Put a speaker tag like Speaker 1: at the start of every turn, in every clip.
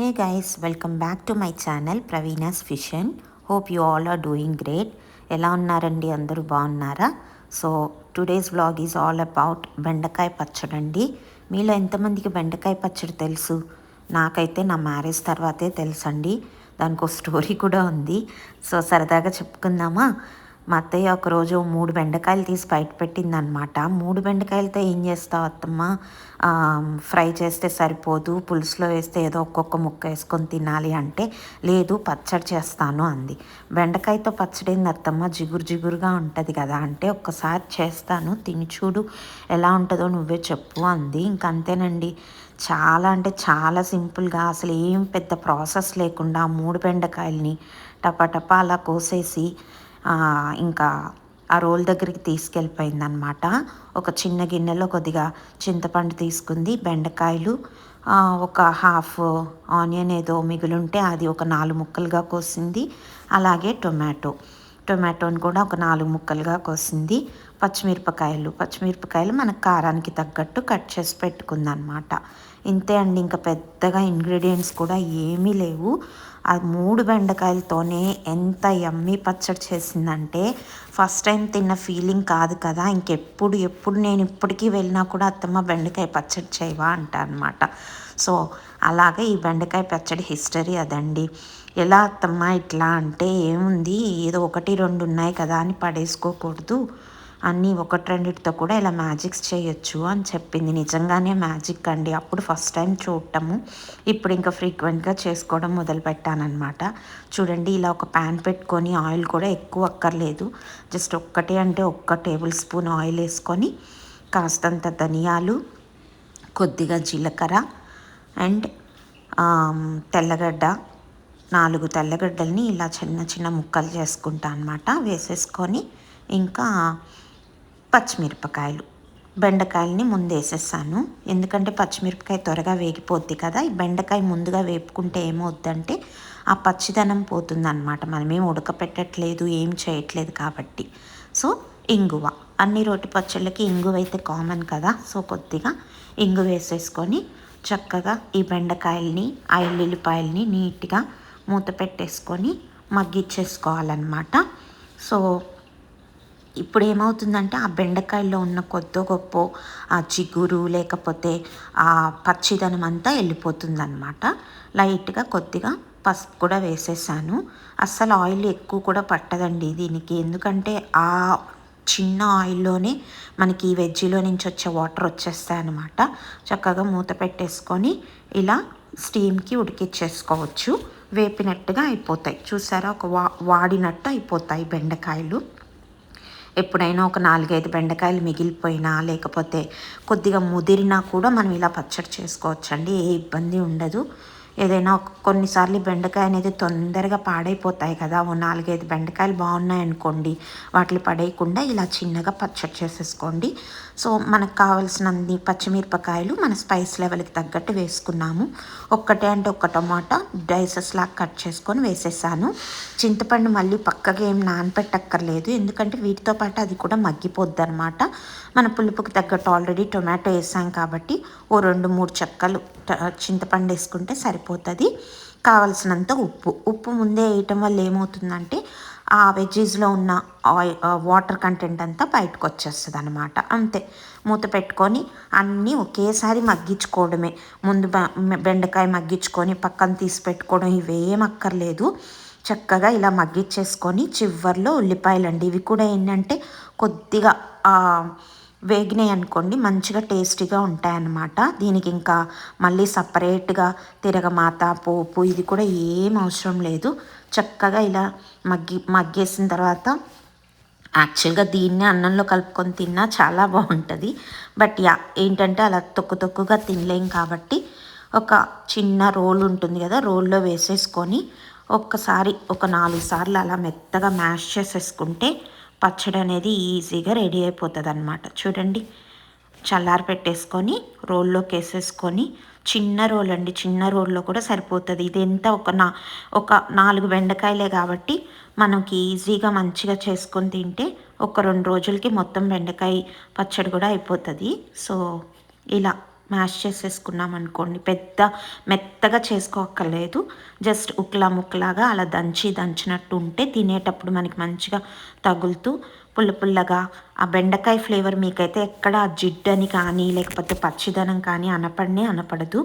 Speaker 1: Hey guys welcome back to my channel Praveena's fashion hope you all are doing great ఎలా ఉన్నారండి? అందరూ బాగున్నారా? So today's vlog is all about bendakaya pachadi అండి. మీలో ఎంతమందికి బెండకాయ పచ్చడి తెలుసు? నాకైతే నా మ్యారేజ్ తర్వాతే తెలుసండి. దానికి ఒక స్టోరీ కూడా ఉంది. సో సరదాగా చెప్పుకుందామా? మా అత్తయ్య ఒకరోజు మూడు బెండకాయలు తీసి బయట పెట్టిందనమాట మూడు బెండకాయలతో ఏం చేస్తావు అత్తమ్మ? ఫ్రై చేస్తే సరిపోదు పులుసులో వేస్తే ఏదో ఒక్కొక్క ముక్క వేసుకొని తినాలి అంటే లేదు పచ్చడి చేస్తాను అంది. బెండకాయతో పచ్చడి ఏంది అత్తమ్మ? జిగురు జిగురుగా ఉంటుంది కదా అంటే ఒక్కసారి చేస్తాను తిని చూడు ఎలా ఉంటుందో నువ్వే చెప్పు అంది. ఇంక అంతేనండి. చాలా అంటే చాలా సింపుల్గా అసలు ఏం పెద్ద ప్రాసెస్ లేకుండా మూడు బెండకాయల్ని టపా అలా కోసేసి ఇంకా ఆ రోల్ దగ్గరికి తీసుకెళ్ళిపోయింది అనమాట ఒక చిన్న గిన్నెలో కొద్దిగా చింతపండు తీసుకుంది బెండకాయలు ఒక హాఫ్ ఆనియన్ ఏదో మిగులుంటే అది ఒక నాలుగు ముక్కలుగా కోసింది అలాగే టొమాటో. టొమాటోని కూడా ఒక నాలుగు ముక్కలుగా కోసింది. పచ్చిమిరపకాయలు పచ్చిమిరపకాయలు మన కారానికి తగ్గట్టు కట్ చేసి పెట్టుకుందనమాట ఇంతే అండి ఇంకా పెద్దగా ఇంగ్రీడియంట్స్ కూడా ఏమీ లేవు. ఆ మూడు బెండకాయలతోనే ఎంత ఎమ్మి పచ్చడి చేసిందంటే ఫస్ట్ టైం తిన్న ఫీలింగ్ కాదు కదా ఇంకెప్పుడు ఎప్పుడు నేను ఇప్పటికీ వెళ్ళినా కూడా అత్తమ్మ బెండకాయ పచ్చడి చేయవా అంట అనమాట సో అలాగే ఈ బెండకాయ పచ్చడి హిస్టరీ అదండి. ఎలా అత్తమ్మ ఇట్లా అంటే ఏముంది? ఏదో ఒకటి రెండు ఉన్నాయి కదా అని పడేసుకోకూడదు. అన్నీ ఒకటి రెండిటితో కూడా ఇలా మ్యాజిక్స్ చేయొచ్చు అని చెప్పింది. నిజంగానే మ్యాజిక్ అండి. అప్పుడు ఫస్ట్ టైం చూడటము. ఇప్పుడు ఇంకా ఫ్రీక్వెంట్గా చేసుకోవడం మొదలుపెట్టానమాట చూడండి ఇలా ఒక ప్యాన్ పెట్టుకొని ఆయిల్ కూడా ఎక్కువ అక్కర్లేదు. జస్ట్ ఒక్కటే అంటే ఒక్క టేబుల్ స్పూన్ ఆయిల్ వేసుకొని కాస్తంత ధనియాలు కొద్దిగా జీలకర్ర అండ్ తెల్లగడ్డ నాలుగు తెల్లగడ్డల్ని ఇలా చిన్న చిన్న ముక్కలు చేసుకుంటా అనమాట వేసేసుకొని ఇంకా పచ్చిమిరపకాయలు. బెండకాయలని ముందు వేసేసాను. ఎందుకంటే పచ్చిమిరపకాయ త్వరగా వేగిపోద్ది కదా. ఈ బెండకాయ ముందుగా వేపుకుంటే ఏమవుద్దంటే ఆ పచ్చిదనం పోతుందన్నమాట. మనమేం ఉడకపెట్టట్లేదు ఏం చేయట్లేదు కాబట్టి. సో ఇంగువ. అన్ని రోటి పచ్చళ్ళకి ఇంగువ అయితే కామన్ కదా. సో కొద్దిగా ఇంగు వేసేసుకొని చక్కగా ఈ బెండకాయల్ని ఆ ఎల్లుల్లిపాయల్ని నీట్గా మూత పెట్టేసుకొని మగ్గిచ్చేసుకోవాలన్నమాట. సో ఇప్పుడు ఏమవుతుందంటే ఆ బెండకాయల్లో ఉన్న కొద్ది గొప్ప ఆ చిగురు లేకపోతే ఆ పచ్చిదనం అంతా వెళ్ళిపోతుందన్నమాట. లైట్గా కొద్దిగా పసుపు కూడా వేసేసాను. అస్సలు ఆయిల్ ఎక్కువ కూడా పట్టదండి దీనికి. ఎందుకంటే ఆ చిన్న ఆయిల్లోనే మనకి ఈ వెజ్జీలో నుంచి వచ్చే వాటర్ వచ్చేస్తాయి అనమాట చక్కగా మూత పెట్టేసుకొని ఇలా స్టీమ్కి ఉడికిచ్చేసుకోవచ్చు. వేపినట్టుగా అయిపోతాయి. చూసారా? ఒక వా వాడినట్టు అయిపోతాయి బెండకాయలు. ఎప్పుడైనా ఒక నాలుగైదు బెండకాయలు మిగిలిపోయినా లేకపోతే కొద్దిగా ముదిరినా కూడా మనం ఇలా పచ్చడి చేసుకోవచ్చండి. ఏ ఇబ్బంది ఉండదు. ఏదైనా ఒక- కొన్నిసార్లు బెండకాయ అనేది తొందరగా పాడైపోతాయి కదా. ఓ నాలుగైదు బెండకాయలు బాగున్నాయి అనుకోండి వాటిని పడేయకుండా ఇలా చిన్నగా పచ్చడి చేసేసుకోండి. సో మనకు కావాల్సినన్ని పచ్చిమిరపకాయలు మన స్పైస్ లెవెల్కి తగ్గట్టు వేసుకున్నాము. ఒక్కటే అంటే ఒక్క టమాటా డైసెస్ లాగా కట్ చేసుకొని వేసేసాను. చింతపండు మళ్ళీ పక్కగా ఏం నానపెట్టక్కర్లేదు. ఎందుకంటే వీటితో పాటు అది కూడా మగ్గిపోద్ది అనమాట మన పులుపుకి తగ్గట్టు ఆల్రెడీ టొమాటో వేసాం కాబట్టి ఓ రెండు మూడు చెక్కలు చింతపండు వేసుకుంటే సరిపోతుంది. కావలసినంత ఉప్పు. ఉప్పు ముందే వేయటం వల్ల ఏమవుతుందంటే ఆ వెజ్జీస్లో ఉన్న ఆయిల్ వాటర్ కంటెంట్ అంతా బయటకు వచ్చేస్తుంది అనమాట అంతే. మూత పెట్టుకొని అన్నీ ఒకేసారి మగ్గించుకోవడమే. ముందు బెండకాయ మగ్గించుకొని పక్కన తీసి పెట్టుకోవడం ఇవేం అక్కర్లేదు. చక్కగా ఇలా మగ్గించేసుకొని చివర్లో ఉల్లిపాయలు అండి ఇవి కూడా ఏంటంటే కొద్దిగా వేగినాయి అనుకోండి మంచిగా టేస్టీగా ఉంటాయన్నమాట. దీనికి ఇంకా మళ్ళీ సపరేట్గా తిరగమాత పోపు ఇది కూడా ఏం అవసరం లేదు. చక్కగా ఇలా మగ్గి మగ్గేసిన తర్వాత యాక్చువల్గా దీన్నే అన్నంలో కలుపుకొని తిన్నా చాలా బాగుంటుంది. బట్ యా ఏంటంటే అలా తొక్కు తొక్కుగా తినలేం కాబట్టి ఒక చిన్న రోల్ ఉంటుంది కదా రోల్లో వేసేసుకొని ఒక్కసారి ఒక నాలుగు సార్లు అలా మెత్తగా మ్యాష్ చేసేసుకుంటే పచ్చడి అనేది ఈజీగా రెడీ అయిపోతుంది అనమాట చూడండి. చల్లారి పెట్టేసుకొని రోల్లోకి వేసేసుకొని చిన్న రోల్ అండి. చిన్న రోల్లో కూడా సరిపోతుంది. ఇది ఎంత ఒక నా ఒక నాలుగు బెండకాయలే కాబట్టి మనకి ఈజీగా మంచిగా చేసుకొని తింటే ఒక రెండు రోజులకి మొత్తం బెండకాయ పచ్చడి కూడా అయిపోతుంది. సో ఇలా. మ్యాష్ చేసేసుకున్నాం అనుకోండి. పెద్ద మెత్తగా చేసుకోక్కర్లేదు. జస్ట్ ఉక్లా ముక్కలాగా అలా దంచి దంచినట్టు ఉంటే తినేటప్పుడు మనకి మంచిగా తగులుతూ పుల్ల పుల్లగా ఆ బెండకాయ ఫ్లేవర్ మీకైతే ఎక్కడ జిడ్డని కానీ లేకపోతే పచ్చిదనం కానీ అనపడనే అనపడదు.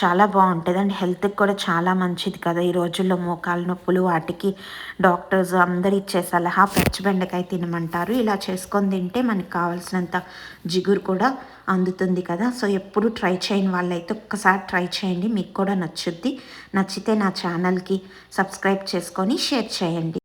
Speaker 1: చాలా బాగుంటుంది. అండ్ హెల్త్కి కూడా చాలా మంచిది కదా. ఈ రోజుల్లో మోకాలు నొప్పులు వాటికి డాక్టర్స్ అందరు ఇచ్చే సలహా పచ్చి బెండకాయ తినమంటారు. ఇలా చేసుకొని తింటే మనకు కావాల్సినంత జిగురు కూడా అందుతుంది కదా. సో ఎప్పుడు ట్రై చేయని వాళ్ళైతే ఒక్కసారి ట్రై చేయండి. మీకు కూడా నచ్చుద్ది. నచ్చితే నా ఛానల్కి సబ్స్క్రైబ్ చేసుకొని షేర్ చేయండి.